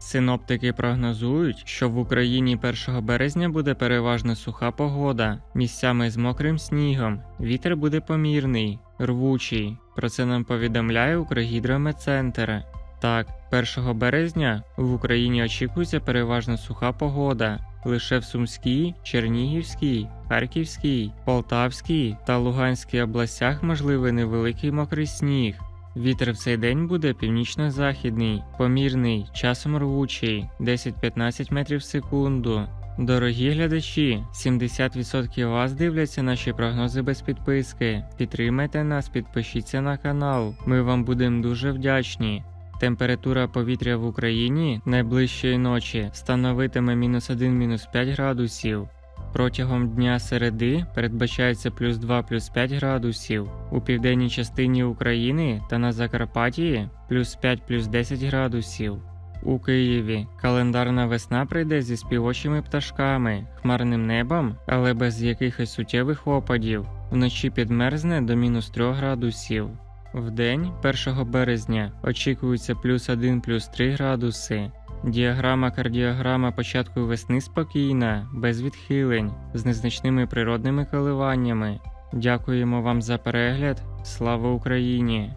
Синоптики прогнозують, що в Україні 1 березня буде переважно суха погода, місцями з мокрим снігом. Вітер буде помірний, рвучий. Про це нам повідомляє Укргідрометцентр. Так, 1 березня в Україні очікується переважно суха погода. Лише в Сумській, Чернігівській, Харківській, Полтавській та Луганській областях можливий невеликий мокрий сніг. Вітер в цей день буде північно-західний, помірний, часом рвучий 10-15 метрів в секунду. Дорогі глядачі, 70% вас дивляться наші прогнози без підписки. Підтримайте нас, підпишіться на канал. Ми вам будемо дуже вдячні. Температура повітря в Україні найближчої ночі становитиме мінус 1 мінус 5 градусів. Протягом дня середи передбачається плюс 2 плюс 5 градусів. У південній частині України та на Закарпатті плюс 5 плюс 10 градусів. У Києві календарна весна прийде зі співочими пташками, хмарним небом, але без якихось суттєвих опадів. Вночі підмерзне до мінус 3 градусів. Вдень 1 березня очікується плюс 1 плюс 3 градуси. Діаграма кардіограма початку весни спокійна, без відхилень, з незначними природними коливаннями. Дякуємо вам за перегляд. Слава Україні!